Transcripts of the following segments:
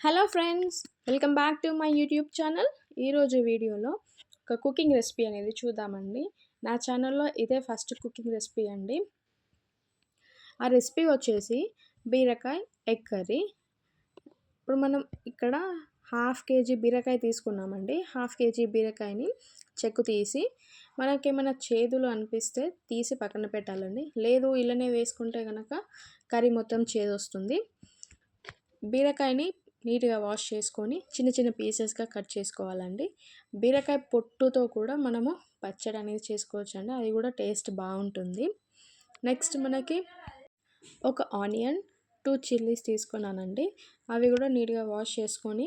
Hello friends welcome back to my YouTube channel ఈరోజు వీడియోలో ఒక కుకింగ్ రెసిపీ అనేది చూద్దామండి. నా ఛానల్లో ఇదే ఫస్ట్ కుకింగ్ రెసిపీ అండి. ఆ రెసిపీ వచ్చేసి బీరకాయ ఎగ్ కర్రీ. ఇప్పుడు మనం ఇక్కడ హాఫ్ కేజీ బీరకాయ తీసుకున్నామండి. హాఫ్ కేజీ బీరకాయని చెక్కు తీసి మనకేమైనా చేదులు అనిపిస్తే తీసి పక్కన పెట్టాలండి. లేదు ఇళ్ళనే వేసుకుంటే కనుక కర్రీ మొత్తం చేదు వస్తుంది బీరకాయని నీట్గా వాష్ చేసుకొని చిన్న చిన్న పీసెస్గా కట్ చేసుకోవాలండి. బీరకాయ పొట్టుతో కూడా మనము పచ్చడి అనేది చేసుకోవచ్చు అండి అది కూడా టేస్ట్ బాగుంటుంది. నెక్స్ట్ మనకి ఒక ఆనియన్ టూ చిల్లీస్ తీసుకున్నానండి. అవి కూడా నీట్గా వాష్ చేసుకొని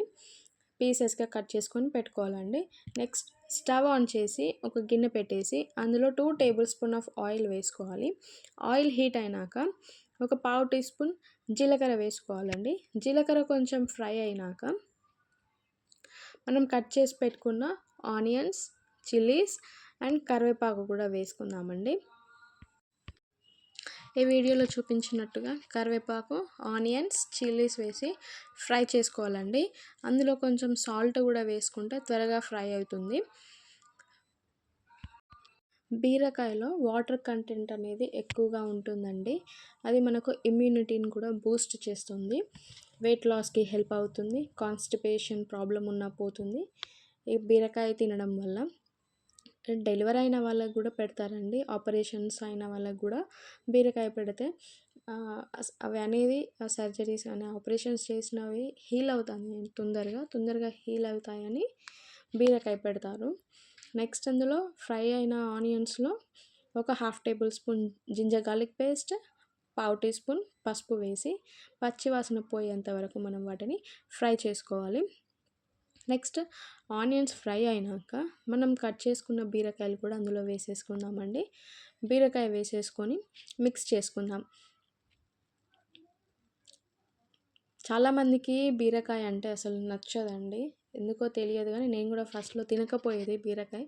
పీసెస్గా కట్ చేసుకొని పెట్టుకోవాలండి. నెక్స్ట్ స్టవ్ ఆన్ చేసి ఒక గిన్నె పెట్టేసి అందులో two tablespoon of oil వేసుకోవాలి. ఆయిల్ హీట్ అయినాక ఒక పావు టీ స్పూన్ జీలకర్ర వేసుకోవాలండి. జీలకర్ర కొంచెం ఫ్రై అయినాక మనం కట్ చేసి పెట్టుకున్న ఆనియన్స్ చిల్లీస్ అండ్ కరివేపాకు కూడా వేసుకుందామండి. ఈ వీడియోలో చూపించినట్టుగా కరివేపాకు ఆనియన్స్ చిల్లీస్ వేసి ఫ్రై చేసుకోవాలండి. అందులో కొంచెం సాల్ట్ కూడా వేసుకుంటే త్వరగా ఫ్రై అవుతుంది. బీరకాయలో వాటర్ కంటెంట్ అనేది ఎక్కువగా ఉంటుందండి. అది మనకు ఇమ్యూనిటీని కూడా బూస్ట్ చేస్తుంది. వెయిట్ లాస్కి హెల్ప్ అవుతుంది. కాన్స్టిపేషన్ ప్రాబ్లం ఉన్నా పోతుంది. ఈ బీరకాయ తినడం వల్ల డెలివరీ అయిన వాళ్ళకు కూడా పెడతారండి. ఆపరేషన్స్ అయిన వాళ్ళకు కూడా బీరకాయ పెడితే అవి అనేది సర్జరీస్ అనే ఆపరేషన్స్ చేసినవి హీల్ అవుతాయి. తొందరగా తొందరగా హీల్ అవుతాయని బీరకాయ పెడతారు. నెక్స్ట్ అందులో ఫ్రై అయిన ఆనియన్స్లో ఒక half tablespoon ginger garlic paste పావు టీ స్పూన్ పసుపు వేసి పచ్చివాసన పోయేంత వరకు మనం వాటిని ఫ్రై చేసుకోవాలి. నెక్స్ట్ ఆనియన్స్ ఫ్రై అయినాక మనం కట్ చేసుకున్న బీరకాయలు కూడా అందులో వేసేసుకుందామండి. బీరకాయ వేసేసుకొని మిక్స్ చేసుకుందాం. చాలామందికి బీరకాయ అంటే అసలు నచ్చదండి. ఎందుకో తెలియదు కానీ నేను కూడా ఫస్ట్లో తినకపోయేది బీరకాయ.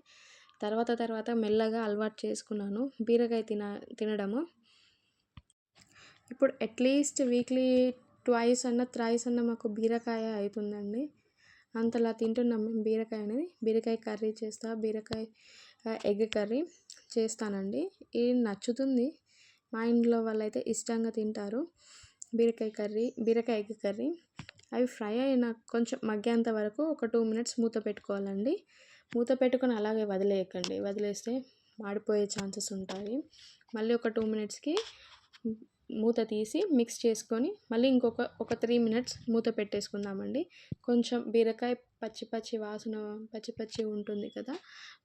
తర్వాత తర్వాత మెల్లగా అలవాటు చేసుకున్నాను బీరకాయ తిన తినడము. ఇప్పుడు అట్లీస్ట్ వీక్లీ ట్వైస్ అన్న త్రైస్ అన్న మాకు బీరకాయ అవుతుందండి అంతలా తింటున్నాం మేము బీరకాయ అనేది. బీరకాయ కర్రీ చేస్తా బీరకాయ ఎగ్ కర్రీ చేస్తానండి. ఇది నచ్చుతుంది. మా ఇంట్లో వాళ్ళైతే ఇష్టంగా తింటారు బీరకాయ కర్రీ బీరకాయ ఎగ్ కర్రీ. అవి ఫ్రై అయిన కొంచెం మగ్గేంత వరకు ఒక టూ మినిట్స్ మూత పెట్టుకోవాలండి. మూత పెట్టుకొని అలాగే వదిలేయకండి. వదిలేస్తే మాడిపోయే ఛాన్సెస్ ఉంటాయి. మళ్ళీ ఒక టూ మినిట్స్కి మూత తీసి మిక్స్ చేసుకొని మళ్ళీ ఇంకొక ఒక త్రీ మినిట్స్ మూత పెట్టేసుకుందామండి. కొంచెం బీరకాయ పచ్చి పచ్చి వాసన పచ్చి పచ్చి ఉంటుంది కదా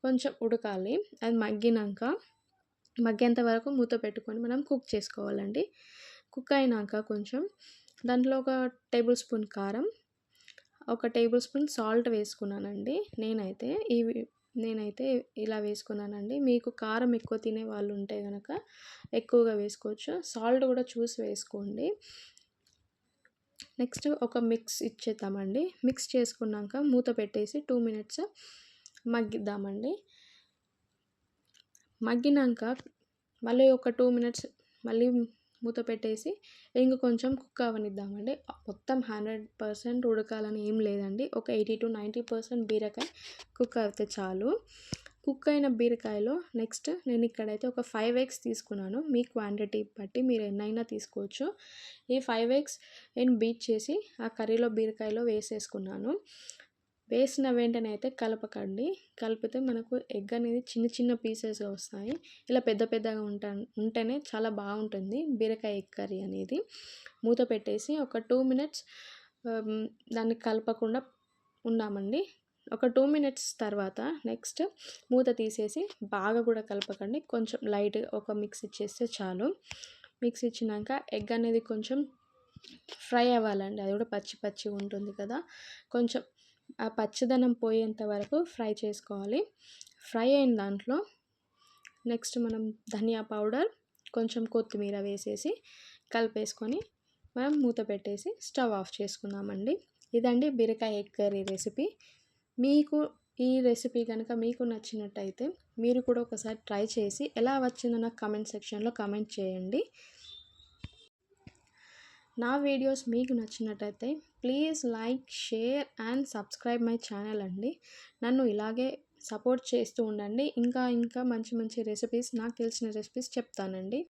కొంచెం ఉడకాలి. అది మగ్గినాక మగ్గేంత వరకు మూత పెట్టుకొని మనం కుక్ చేసుకోవాలండి. కుక్ అయినాక కొంచెం దాంట్లో ఒక టేబుల్ స్పూన్ కారం ఒక టేబుల్ స్పూన్ సాల్ట్ వేసుకున్నానండి నేనైతే. ఇవి నేనైతే ఇలా వేసుకున్నానండి. మీకు కారం ఎక్కువ తినే వాళ్ళు ఉంటే కనుక ఎక్కువగా వేసుకోవచ్చు. సాల్ట్ కూడా చూసి వేసుకోండి. నెక్స్ట్ ఒక మిక్స్ ఇచ్చేద్దామండి. మిక్స్ చేసుకున్నాక మూత పెట్టేసి టూ మినిట్స్ మగ్గిద్దామండి. మగ్గినాక మళ్ళీ ఒక టూ మినిట్స్ మళ్ళీ మూత పెట్టేసి ఇంక కొంచెం కుక్ అవనిద్దామండి మొత్తం హండ్రెడ్ పర్సెంట్ ఉడకాలని ఏం లేదండి. ఒక ఎయిటీ టు నైంటీ పర్సెంట్ బీరకాయ కుక్ అయితే చాలు. కుక్ అయిన బీరకాయలో నెక్స్ట్ నేను ఇక్కడైతే ఒక ఫైవ్ ఎగ్స్ తీసుకున్నాను. మీ క్వాంటిటీ బట్టి మీరు ఎన్నైనా తీసుకోవచ్చు. ఈ ఫైవ్ ఎగ్స్ నేను బీట్ చేసి ఆ కర్రీలో బీరకాయలో వేసేసుకున్నాను. వేసిన వెంటనే అయితే కలపకండి. కలిపితే మనకు ఎగ్ అనేది చిన్న చిన్న పీసెస్గా వస్తాయి. ఇలా పెద్ద పెద్దగా ఉంటా ఉంటేనే చాలా బాగుంటుంది. బీరకాయ ఎగ్ కర్రీ అనేది మూత పెట్టేసి ఒక టూ మినిట్స్ దాన్ని కలపకుండా ఉన్నామండి ఒక టూ మినిట్స్ తర్వాత నెక్స్ట్ మూత తీసేసి బాగా కూడా కలపకండి. కొంచెం లైట్ ఒక మిక్స్ ఇచ్చేస్తే చాలు. మిక్స్ ఇచ్చినాక ఎగ్ అనేది కొంచెం ఫ్రై అవ్వాలండి. అది కూడా పచ్చి పచ్చి ఉంటుంది కదా. కొంచెం ఆ పచ్చదనం పోయేంత వరకు ఫ్రై చేసుకోవాలి. ఫ్రై అయిన దాంట్లో నెక్స్ట్ మనం ధనియా పౌడర్ కొంచెం కొత్తిమీర వేసేసి కలిపేసుకొని మనం మూత పెట్టేసి స్టవ్ ఆఫ్ చేసుకుందామండి. ఇదండి బీరకాయ ఎగ్ కర్రీ రెసిపీ. మీకు ఈ రెసిపీ కనుక మీకు నచ్చినట్టయితే మీరు కూడా ఒకసారి ట్రై చేసి ఎలా వచ్చిందో నాకు కమెంట్ సెక్షన్లో కమెంట్ చేయండి. నా వీడియోస్ మీకు నచ్చినట్టయితే please like share and subscribe my channel అండి. నన్ను ఇలాగే సపోర్ట్ చేస్తూ ఉండండి. ఇంకా ఇంకా మంచి మంచి రెసిపీస్ నాకు తెలిసిన రెసిపీస్ చెప్తానండి.